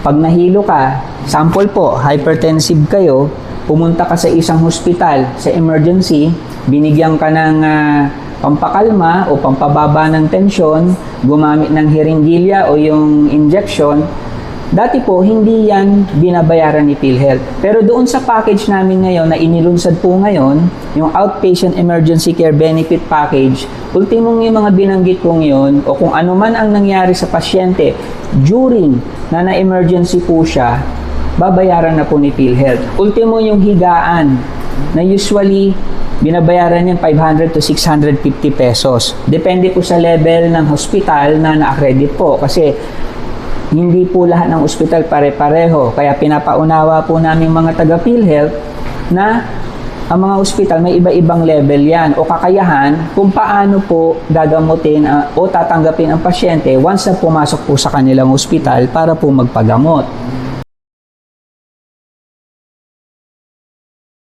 Pag nahilo ka, sample po, hypertensive kayo, pumunta ka sa isang hospital, sa emergency, binigyan ka ng ah, pampakalma o pampababa ng tensyon, gumamit ng hiringgilya o yung injection, Dati po, hindi yan binabayaran ni PhilHealth. Pero doon sa package namin ngayon na inilunsad po ngayon, yung Outpatient Emergency Care Benefit Package, ultimong yung mga binanggit kong yun o kung ano man ang nangyari sa pasyente during na na-emergency po siya, babayaran na po ni PhilHealth. Ultimo yung higaan na usually binabayaran niyan 500 to 650 pesos. Depende po sa level ng hospital na na-accredit po kasi hindi po lahat ng ospital pare-pareho. Kaya pinapaunawa po namin mga taga PhilHealth na ang mga ospital may iba-ibang level yan o kakayahan kung paano po gagamutin ah, o tatanggapin ang pasyente once na pumasok po sa kanilang ospital para po magpagamot.